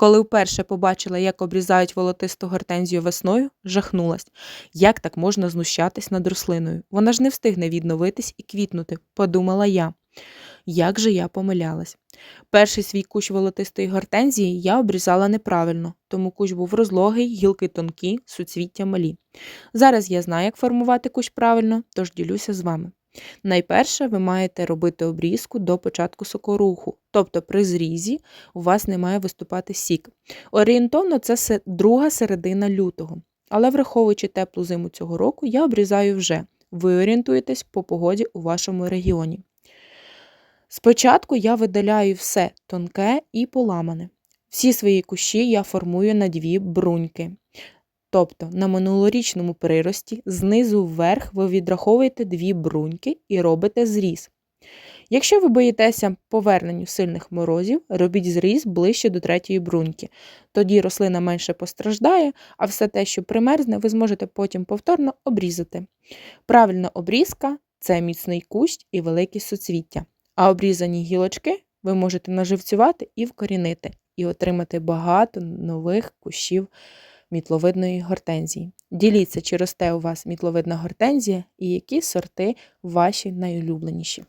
Коли вперше побачила, як обрізають волотисту гортензію весною, жахнулась. Як так можна знущатись над рослиною? Вона ж не встигне відновитись і квітнути, подумала я. Як же я помилялась. Перший свій кущ волотистої гортензії я обрізала неправильно, тому кущ був розлогий, гілки тонкі, суцвіття малі. Зараз я знаю, як формувати кущ правильно, тож ділюся з вами. Найперше ви маєте робити обрізку до початку сокоруху, тобто при зрізі у вас не має виступати сік. Орієнтовно це друга середина лютого. Але враховуючи теплу зиму цього року, я обрізаю вже. Ви орієнтуєтесь по погоді у вашому регіоні. Спочатку я видаляю все тонке і поламане. Всі свої кущі я формую на дві бруньки. Тобто на минулорічному прирості знизу вверх ви відраховуєте дві бруньки і робите зріз. Якщо ви боїтеся поверненню сильних морозів, робіть зріз ближче до третьої бруньки. Тоді рослина менше постраждає, а все те, що примерзне, ви зможете потім повторно обрізати. Правильна обрізка це міцний кущ і великі суцвіття. А обрізані гілочки ви можете наживцювати і вкорінити, і отримати багато нових кущів мітловидної гортензії. Діліться, чи росте у вас мітловидна гортензія і які сорти ваші найулюбленіші.